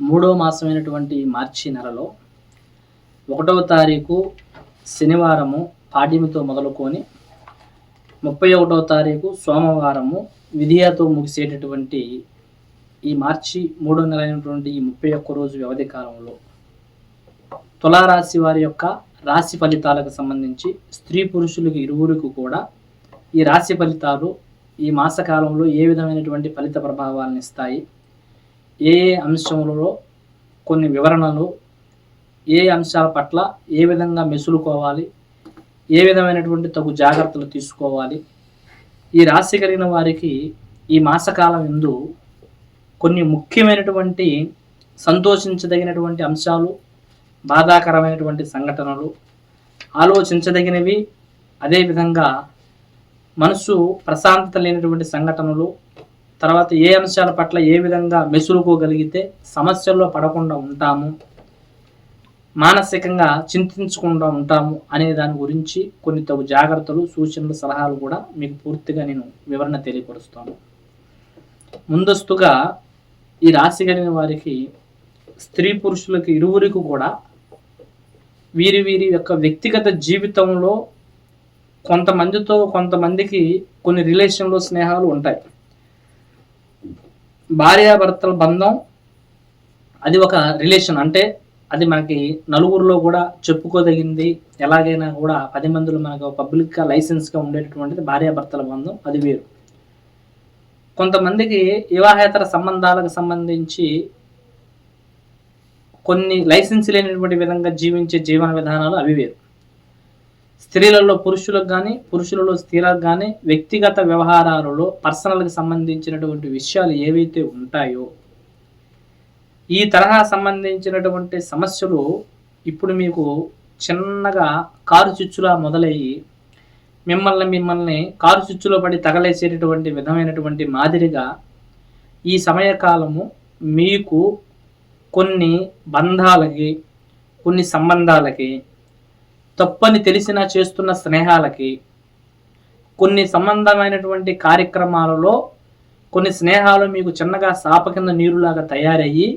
మూడో మాసమైనటువంటి మార్చి నెలలో ఒకటవ తారీఖు శనివారము పాడ్యమితో మొదలుకొని ముప్పై ఒకటవ తారీఖు సోమవారము విధియాతో ముగిసేటటువంటి ఈ మార్చి మూడో నెల అయినటువంటి ఈ ముప్పై ఒక్క రోజు వ్యవధి కాలంలో తులారాశి వారి యొక్క రాశి ఫలితాలకు సంబంధించి స్త్రీ పురుషులకు ఇరువురికి కూడా ఈ రాశి ఫలితాలు ఈ మాసకాలంలో ఏ విధమైనటువంటి ఫలిత ప్రభావాలను ఇస్తాయి? ఏ ఏ అంశములలో కొన్ని వివరణలు ఏ అంశాల పట్ల ఏ విధంగా మెసులుకోవాలి ఏ విధమైనటువంటి తగు జాగ్రత్తలు తీసుకోవాలి ఈ రాశి కలిగిన వారికి ఈ మాసకాలం ఎందు కొన్ని ముఖ్యమైనటువంటి సంతోషించదగినటువంటి అంశాలు బాధాకరమైనటువంటి సంఘటనలు ఆలోచించదగినవి అదేవిధంగా మనసు ప్రశాంతత లేనటువంటి సంఘటనలు తర్వాత ఏ అంశాల పట్ల ఏ విధంగా మెసులుకోగలిగితే సమస్యల్లో పడకుండా ఉంటాము మానసికంగా చింతించకుండా ఉంటాము అనే దాని గురించి కొన్ని తగు జాగ్రత్తలు సూచనలు సలహాలు కూడా మీకు పూర్తిగా నేను వివరణ తెలియపరుస్తాను. ముందస్తుగా ఈ రాశి కలిగిన వారికి స్త్రీ పురుషులకు ఇరువురికి కూడా వీరి వీరి యొక్క వ్యక్తిగత జీవితంలో కొంతమందితో కొంతమందికి కొన్ని రిలేషన్లో స్నేహాలు ఉంటాయి. భార్యాభర్తల బంధం అది ఒక రిలేషన్ అంటే అది మనకి నలుగురిలో కూడా చెప్పుకోదగింది. ఎలాగైనా కూడా పది మందిలో మనకు పబ్లిక్గా లైసెన్స్గా ఉండేటటువంటిది భార్యాభర్తల బంధం. అది వేరు. కొంతమందికి వివాహేతర సంబంధాలకు సంబంధించి కొన్ని లైసెన్స్ లేనటువంటి విధంగా జీవించే జీవన విధానాలు అవి వేరు. స్త్రీలలో పురుషులకు కానీ పురుషులలో స్త్రీలకు కానీ వ్యక్తిగత వ్యవహారాలలో పర్సనల్కి సంబంధించినటువంటి విషయాలు ఏవైతే ఉంటాయో ఈ తరహా సంబంధించినటువంటి సమస్యలు ఇప్పుడు మీకు చిన్నగా కారు చిచ్చులా మొదలయ్యి మిమ్మల్ని మిమ్మల్ని కారు చిచ్చులో పడి తగలేసేటటువంటి విధమైనటువంటి మాదిరిగా ఈ సమయకాలము మీకు కొన్ని బంధాలకి కొన్ని సంబంధాలకి తప్పని తెలిసినా చేస్తున్న స్నేహాలకి కొన్ని సంబంధమైనటువంటి కార్యక్రమాలలో కొన్ని స్నేహాలు మీకు చిన్నగా సాప కింద నీరులాగా తయారయ్యి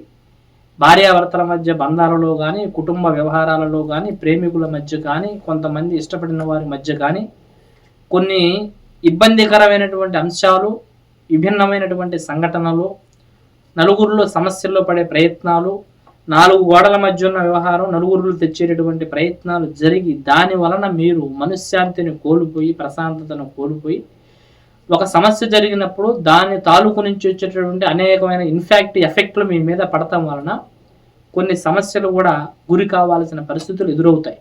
భార్యాభర్తల మధ్య బంధాలలో కానీ కుటుంబ వ్యవహారాలలో కానీ ప్రేమికుల మధ్య కానీ కొంతమంది ఇష్టపడిన వారి మధ్య కానీ కొన్ని ఇబ్బందికరమైనటువంటి అంశాలు విభిన్నమైనటువంటి సంఘటనలు నలుగురిలో సమస్యల్లో పడే ప్రయత్నాలు నాలుగు గోడల మధ్య ఉన్న వ్యవహారం నలుగురులు తెచ్చేటటువంటి ప్రయత్నాలు జరిగి దాని వలన మీరు మనశ్శాంతిని కోల్పోయి ప్రశాంతతను కోల్పోయి ఒక సమస్య జరిగినప్పుడు దాని తాలూకు నుంచి వచ్చేటటువంటి అనేకమైన ఇన్ఫాక్ట్ ఎఫెక్ట్లు మీ మీద పడటం వలన కొన్ని సమస్యలు కూడా గురి కావాల్సిన పరిస్థితులు ఎదురవుతాయి.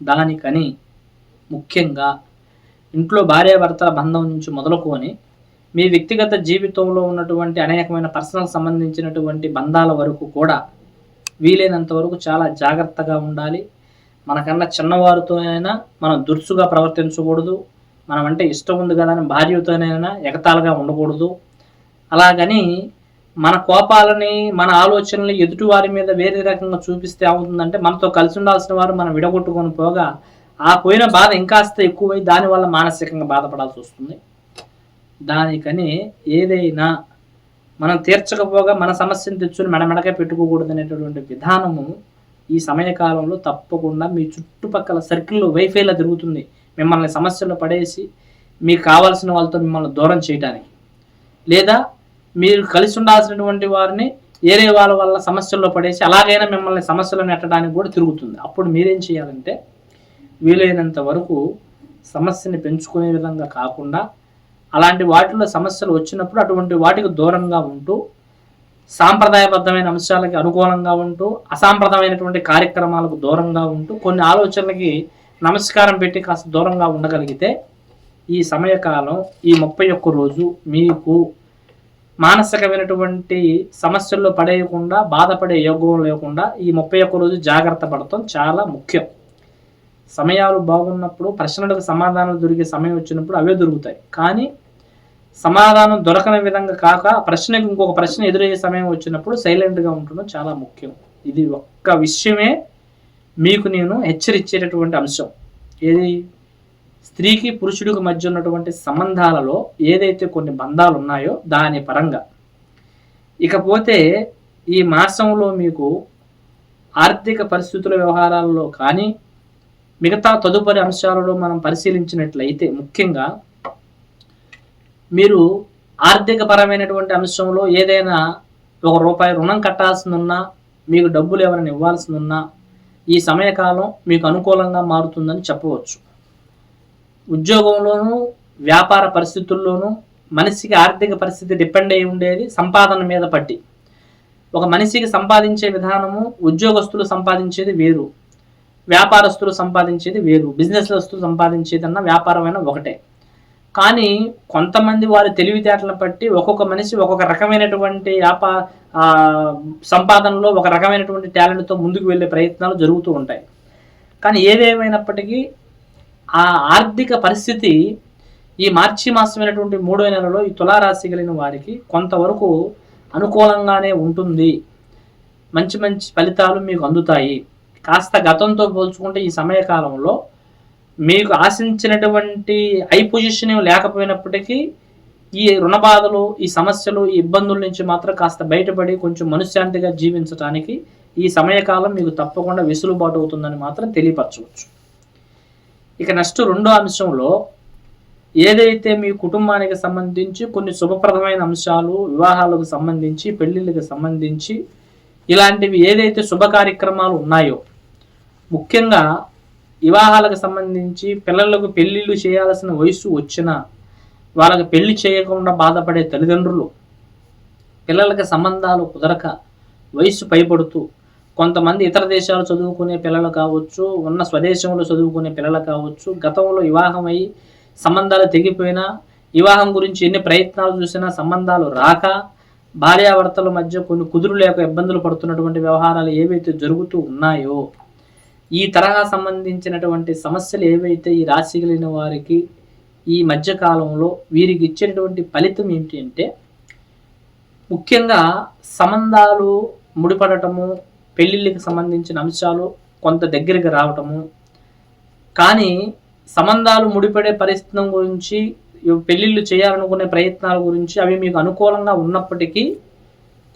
దానికని ముఖ్యంగా ఇంట్లో భార్యాభర్తల బంధం నుంచి మొదలుకొని మీ వ్యక్తిగత జీవితంలో ఉన్నటువంటి అనేకమైన పర్సనల్ సంబంధించినటువంటి బంధాల వరకు కూడా వీలైనంత వరకు చాలా జాగ్రత్తగా ఉండాలి. మనకన్నా చిన్నవారితోనైనా మనం దురుసుగా ప్రవర్తించకూడదు. మనం అంటే ఇష్టం ఉంది కదా అని భార్యతోనైనా ఎగతాళగా ఉండకూడదు. అలాగని మన కోపాలని మన ఆలోచనలు ఎదుటి వారి మీద వేరే రకంగా చూపిస్తే అవుతుందంటే మనతో కలిసి ఉండాల్సిన వారు మనం విడగొట్టుకొని పోగా ఆ పోయిన బాధ ఇంకాస్త ఎక్కువై దానివల్ల మానసికంగా బాధపడాల్సి వస్తుంది. దానికని ఏదైనా మనం తీర్చకపోగా మన సమస్యను తెచ్చుని మెడమెడకే పెట్టుకోకూడదు అనేటటువంటి విధానము ఈ సమయకాలంలో తప్పకుండా మీ చుట్టుపక్కల సర్కిల్లో వైఫైలా తిరుగుతుంది. మిమ్మల్ని సమస్యలు పడేసి మీకు కావాల్సిన వాళ్ళతో మిమ్మల్ని దూరం చేయడానికి లేదా మీరు కలిసి ఉండాల్సినటువంటి వారిని ఏరే వాళ్ళ వల్ల సమస్యల్లో పడేసి అలాగైనా మిమ్మల్ని సమస్యలు నెట్టడానికి కూడా తిరుగుతుంది. అప్పుడు మీరేం చేయాలంటే వీలైనంత వరకు సమస్యని పెంచుకునే విధంగా కాకుండా అలాంటి వాటిలో సమస్యలు వచ్చినప్పుడు అటువంటి వాటికి దూరంగా ఉంటూ సాంప్రదాయబద్ధమైన అంశాలకి అనుకూలంగా ఉంటూ అసాంప్రదాయమైనటువంటి కార్యక్రమాలకు దూరంగా ఉంటూ కొన్ని ఆలోచనలకి నమస్కారం పెట్టి కాస్త దూరంగా ఉండగలిగితే ఈ సమయకాలం ఈ ముప్పై ఒక్క రోజు మీకు మానసికమైనటువంటి సమస్యల్లో పడేయకుండా బాధపడే యోగం లేకుండా ఈ ముప్పై ఒక్క రోజు జాగ్రత్త పడటం చాలా ముఖ్యం. సమయాలు బాగున్నప్పుడు ప్రశ్నలకు సమాధానాలు దొరికే సమయం వచ్చినప్పుడు అవే దొరుకుతాయి. కానీ సమాధానం దొరకని విధంగా కాక ప్రశ్నకి ఇంకొక ప్రశ్న ఎదురయ్యే సమయం వచ్చినప్పుడు సైలెంట్గా ఉండడం చాలా ముఖ్యం. ఇది ఒక్క విషయమే మీకు నేను హెచ్చరించేటటువంటి అంశం. ఏది? స్త్రీకి పురుషుడికి మధ్య ఉన్నటువంటి సంబంధాలలో ఏదైతే కొన్ని బంధాలు ఉన్నాయో దాని పరంగా. ఇకపోతే ఈ మాసంలో మీకు ఆర్థిక పరిస్థితుల వ్యవహారాల్లో కానీ మిగతా తదుపరి అంశాలలో మనం పరిశీలించినట్లయితే ముఖ్యంగా మీరు ఆర్థిక పరమైనటువంటి అంశంలో ఏదైనా ఒక రూపాయి రుణం కట్టాల్సి ఉన్నా మీకు డబ్బులు ఎవరైనా ఇవ్వాల్సి ఉన్నా ఈ సమయకాలం మీకు అనుకూలంగా మారుతుందని చెప్పవచ్చు. ఉద్యోగంలోనూ వ్యాపార పరిస్థితుల్లోనూ మనిషికి ఆర్థిక పరిస్థితి డిపెండ్ అయి ఉండేది సంపాదన మీద పట్టి. ఒక మనిషికి సంపాదించే విధానము ఉద్యోగస్తులు సంపాదించేది వేరు. వ్యాపారస్తులు సంపాదించేది వేరు బిజినెస్లస్తులు సంపాదించేది అన్న వ్యాపారమైన ఒకటే. కానీ కొంతమంది వారి తెలివితేటలను బట్టి ఒక్కొక్క మనిషి ఒక్కొక్క రకమైనటువంటి వ్యాపార సంపాదనలో ఒక రకమైనటువంటి టాలెంట్తో ముందుకు వెళ్ళే ప్రయత్నాలు జరుగుతూ ఉంటాయి. కానీ ఏదేమైనప్పటికీ ఆ ఆర్థిక పరిస్థితి ఈ మార్చి మాసమైనటువంటి మూడో నెలలో ఈ తులారాశి కలిగిన వారికి కొంతవరకు అనుకూలంగానే ఉంటుంది. మంచి మంచి ఫలితాలు మీకు అందుతాయి. కాస్త గతంతో పోల్చుకుంటే ఈ సమయకాలంలో మీకు ఆశించినటువంటి ఐ పొజిషన్ లేకపోయినప్పటికీ ఈ రుణ బాధలు ఈ సమస్యలు ఈ ఇబ్బందుల నుంచి మాత్రం కాస్త బయటపడి కొంచెం మనశ్శాంతిగా జీవించడానికి ఈ సమయకాలం మీకు తప్పకుండా వెసులుబాటు అవుతుందని మాత్రం తెలియపరచవచ్చు. ఇక నెక్స్ట్ రెండో అంశంలో ఏదైతే మీ కుటుంబానికి సంబంధించి కొన్ని శుభప్రదమైన అంశాలు వివాహాలకు సంబంధించి పెళ్ళిళ్ళకి సంబంధించి ఇలాంటివి ఏదైతే శుభ కార్యక్రమాలు ఉన్నాయో ముఖ్యంగా వివాహాలకు సంబంధించి పిల్లలకు పెళ్ళిళ్ళు చేయాల్సిన వయసు వచ్చిన వాళ్ళకి పెళ్ళి చేయకుండా బాధపడే తల్లిదండ్రులు పిల్లలకి సంబంధాలు కుదరక వయసు పైపడుతూ కొంతమంది ఇతర దేశాలు చదువుకునే పిల్లలు కావచ్చు ఉన్న స్వదేశంలో చదువుకునే పిల్లలు కావచ్చు గతంలో వివాహమై సంబంధాలు తెగిపోయినా వివాహం గురించి ఎన్ని ప్రయత్నాలు చూసినా సంబంధాలు రాక భార్యాభర్తల మధ్య కొన్ని కుదురు లేక ఇబ్బందులు పడుతున్నటువంటి వ్యవహారాలు ఏవైతే జరుగుతూ ఉన్నాయో ఈ తరహా సంబంధించినటువంటి సమస్యలు ఏవైతే ఈ రాశి కలిగిన వారికి ఈ మధ్యకాలంలో వీరికి ఇచ్చేటటువంటి ఫలితం ఏంటి అంటే ముఖ్యంగా సంబంధాలు ముడిపడటము పెళ్ళిళ్ళకి సంబంధించిన అంశాలు కొంత దగ్గరికి రావటము. కానీ సంబంధాలు ముడిపడే పరిస్థితుల గురించి పెళ్ళిళ్ళు చేయాలనుకునే ప్రయత్నాల గురించి అవి మీకు అనుకూలంగా ఉన్నప్పటికీ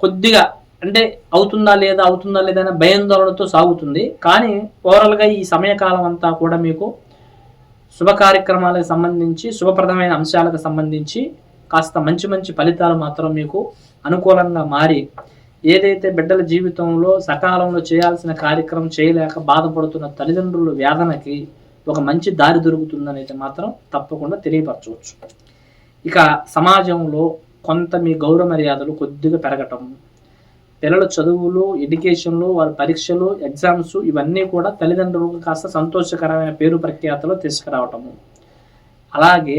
కొద్దిగా అంటే అవుతుందా లేదా అవుతుందా లేదా అనే భయాందోళనతో సాగుతుంది. కానీ ఓవరాల్గా ఈ సమయకాలం అంతా కూడా మీకు శుభ కార్యక్రమాలకు సంబంధించి శుభప్రదమైన అంశాలకు సంబంధించి కాస్త మంచి మంచి ఫలితాలు మాత్రం మీకు అనుకూలంగా మారి ఏదైతే బిడ్డల జీవితంలో సకాలంలో చేయాల్సిన కార్యక్రమం చేయలేక బాధపడుతున్న తల్లిదండ్రుల వేదనకి ఒక మంచి దారి దొరుకుతుందనేది మాత్రం తప్పకుండా తెలియపరచవచ్చు. ఇక సమాజంలో కొంత మీ గౌరవ మర్యాదలు కొద్దిగా పెరగటం పిల్లల చదువులు ఎడ్యుకేషన్లు వారి పరీక్షలు ఎగ్జామ్స్ ఇవన్నీ కూడా తల్లిదండ్రులకు కాస్త సంతోషకరమైన పేరు ప్రఖ్యాతలు తీసుకురావటము. అలాగే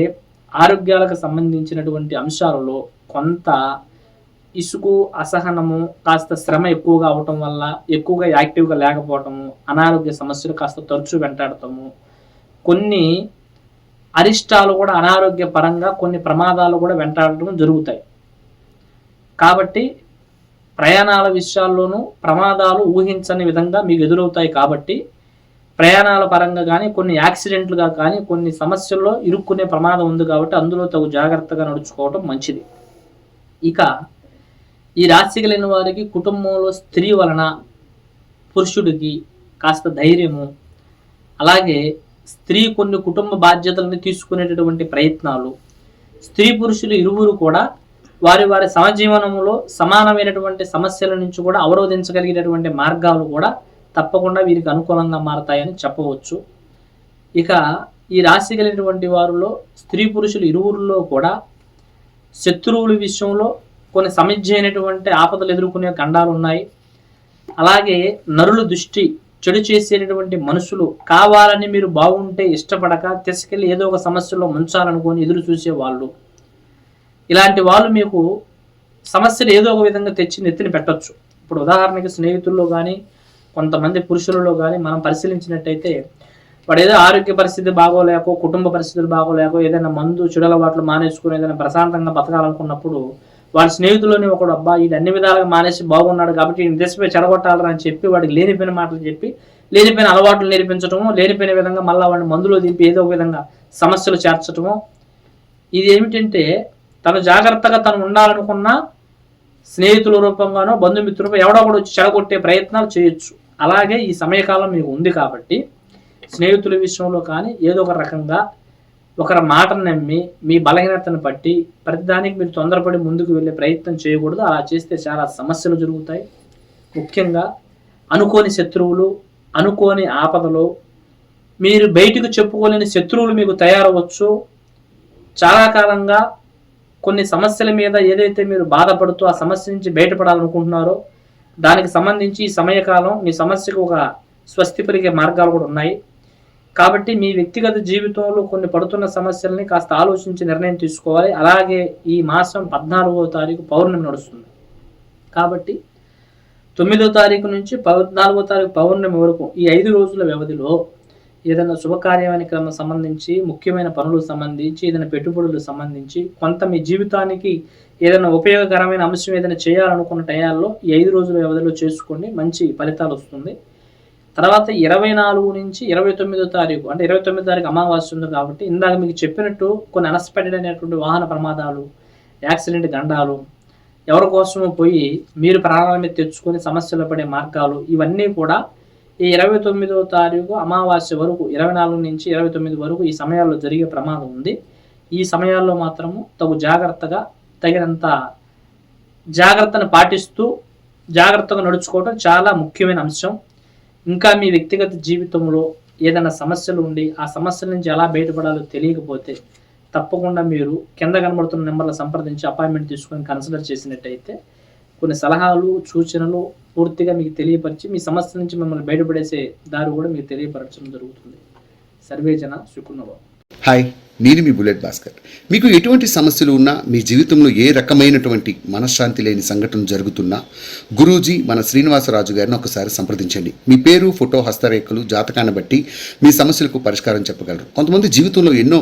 ఆరోగ్యాలకు సంబంధించినటువంటి అంశాలలో కొంత ఇసుకు అసహనము కాస్త శ్రమ ఎక్కువగా అవటం వల్ల ఎక్కువగా యాక్టివ్గా లేకపోవటము అనారోగ్య సమస్యలు కాస్త తరచూ వెంటాడటము. కొన్ని అరిష్టాలు కూడా అనారోగ్య పరంగా కొన్ని ప్రమాదాలు కూడా వెంటాడటం జరుగుతాయి. కాబట్టి ప్రయాణాల విషయాల్లోనూ ప్రమాదాలు ఊహించని విధంగా మీకు ఎదురవుతాయి కాబట్టి ప్రయాణాల పరంగా కానీ కొన్ని యాక్సిడెంట్లుగా కానీ కొన్ని సమస్యల్లో ఇరుక్కునే ప్రమాదం ఉంది కాబట్టి అందులో తగు జాగ్రత్తగా నడుచుకోవడం మంచిది. ఇక ఈ రాశి కలిగిన వారికి కుటుంబంలో స్త్రీ వలన పురుషుడికి కాస్త ధైర్యము అలాగే స్త్రీ కొన్ని కుటుంబ బాధ్యతలను తీసుకునేటటువంటి ప్రయత్నాలు స్త్రీ పురుషులు ఇరువురు కూడా వారి వారి సమజీవనంలో సమానమైనటువంటి సమస్యల నుంచి కూడా అవరోధించగలిగేటటువంటి మార్గాలు కూడా తప్పకుండా వీరికి అనుకూలంగా మారతాయని చెప్పవచ్చు. ఇక ఈ రాశి కలిగినటువంటి వారిలో స్త్రీ పురుషులు ఇరువురిలో కూడా శత్రువుల విషయంలో కొన్ని సమిజ్జైనటువంటి ఆపదలు ఎదుర్కొనే ఖండాలు ఉన్నాయి. అలాగే నరుల దృష్టి చెడు చేసేటటువంటి మనుషులు కావాలని మీరు బాగుంటే ఇష్టపడక తీసుకెళ్ళి ఏదో ఒక సమస్యలో ముంచాలనుకొని ఎదురు చూసేవాళ్ళు. ఇలాంటి వాళ్ళు మీకు సమస్యలు ఏదో ఒక విధంగా తెచ్చి నెత్తిని పెట్టొచ్చు. ఇప్పుడు ఉదాహరణకి స్నేహితుల్లో కానీ కొంతమంది పురుషులలో కానీ మనం పరిశీలించినట్టయితే వాడు ఏదో ఆరోగ్య పరిస్థితి బాగోలేకో కుటుంబ పరిస్థితులు బాగోలేకో ఏదైనా మందు చెడలవాట్లు మానేసుకుని ఏదైనా ప్రశాంతంగా బతకాలనుకున్నప్పుడు వాడి స్నేహితుల్లోనే ఒకడు అబ్బా ఈ అన్ని విధాలుగా మానేసి బాగున్నాడు కాబట్టి ఈ దేశపై చెడగొట్టాలని అని చెప్పి వాడికి లేనిపోయిన మాటలు చెప్పి లేనిపోయిన అలవాట్లు నేర్పించడము లేనిపోయిన విధంగా మళ్ళీ వాడిని మందులో దింపి ఏదో ఒక విధంగా సమస్యలు చేర్చటము ఇది ఏమిటంటే తను జాగ్రత్తగా తను ఉండాలనుకున్న స్నేహితుల రూపంగానో బంధుమిత్రులు ఎవడో ఒకడు వచ్చి చెడగొట్టే ప్రయత్నాలు చేయొచ్చు. అలాగే ఈ సమయకాలం మీకు ఉంది కాబట్టి స్నేహితుల విషయంలో కానీ ఏదో ఒక రకంగా ఒకరి మాటను నమ్మి మీ బలహీనతను బట్టి ప్రతిదానికి మీరు తొందరపడి ముందుకు వెళ్ళే ప్రయత్నం చేయకూడదు. అలా చేస్తే చాలా సమస్యలు జరుగుతాయి. ముఖ్యంగా అనుకోని శత్రువులు అనుకోని ఆపదలు మీరు బయటకు చెప్పుకోలేని శత్రువులు మీకు తయారవచ్చు. చాలా కాలంగా కొన్ని సమస్యల మీద ఏదైతే మీరు బాధపడుతూ ఆ సమస్య నుంచి బయటపడాలనుకుంటున్నారో దానికి సంబంధించి ఈ సమయకాలం మీ సమస్యకు ఒక స్వస్తి పలికే మార్గాలు కూడా ఉన్నాయి. కాబట్టి మీ వ్యక్తిగత జీవితంలో కొన్ని పడుతున్న సమస్యల్ని కాస్త ఆలోచించి నిర్ణయం తీసుకోవాలి. అలాగే ఈ మాసం పద్నాలుగో తారీఖు పౌర్ణమి నడుస్తుంది. కాబట్టి తొమ్మిదో తారీఖు నుంచి పద్నాలుగో తారీఖు పౌర్ణమి వరకు ఈ ఐదు రోజుల వ్యవధిలో ఏదైనా శుభకార్యానికి సంబంధించి ముఖ్యమైన పనులకు సంబంధించి ఏదైనా పెట్టుబడులకు సంబంధించి కొంత మీ జీవితానికి ఏదైనా ఉపయోగకరమైన అంశం ఏదైనా చేయాలనుకున్న టయాల్లో ఈ ఐదు రోజుల వ్యవధిలో చేసుకోండి. మంచి ఫలితాలు వస్తుంది. తర్వాత ఇరవై నాలుగు నుంచి ఇరవై తొమ్మిదో తారీఖు అంటే ఇరవై తొమ్మిదో తారీఖు అమావాస్య ఉంది కాబట్టి ఇందాక మీకు చెప్పినట్టు కొన్ని అన్ఎక్స్పెక్టెడ్ అయినటువంటి వాహన ప్రమాదాలు యాక్సిడెంట్ దండాలు ఎవరి కోసమో పోయి మీరు ప్రాణాల మీద తెచ్చుకొని సమస్యలు పడే మార్గాలు ఇవన్నీ కూడా ఈ ఇరవై తొమ్మిదవ తారీఖు అమావాస్య వరకు ఇరవై నాలుగు నుంచి ఇరవై తొమ్మిది వరకు ఈ సమయాల్లో జరిగే ప్రమాదం ఉంది. ఈ సమయాల్లో మాత్రము తగు జాగ్రత్తగా తగినంత జాగ్రత్తను పాటిస్తూ జాగ్రత్తగా నడుచుకోవడం చాలా ముఖ్యమైన అంశం. ఇంకా మీ వ్యక్తిగత జీవితంలో ఏదైనా సమస్యలు ఉండి ఆ సమస్యల నుంచి ఎలా బయటపడాలో తెలియకపోతే తప్పకుండా మీరు కింద కనబడుతున్న నెంబర్లు సంప్రదించి అపాయింట్మెంట్ తీసుకొని కన్సిడర్ చేసినట్టయితే కొన్ని సలహాలు సూచనలు పూర్తిగా మీకు తెలియపరిచి మీ సమస్య నుంచి మిమ్మల్ని బయటపడేసే దారి కూడా మీకు తెలియపరచడం జరుగుతుంది. సర్వేజన సుకున్నవారు హాయ్ నేను మీ బుల్లెట్ భాస్కర్. మీకు ఎటువంటి సమస్యలు ఉన్నా మీ జీవితంలో ఏ రకమైనటువంటి మనశ్శాంతి లేని సంఘటన జరుగుతున్నా గురూజీ మన శ్రీనివాసరాజు గారిని ఒకసారి సంప్రదించండి. మీ పేరు ఫోటో హస్తరేఖలు జాతకాన్ని బట్టి మీ సమస్యలకు పరిష్కారం చెప్పగలరు. కొంతమంది జీవితంలో ఎన్నో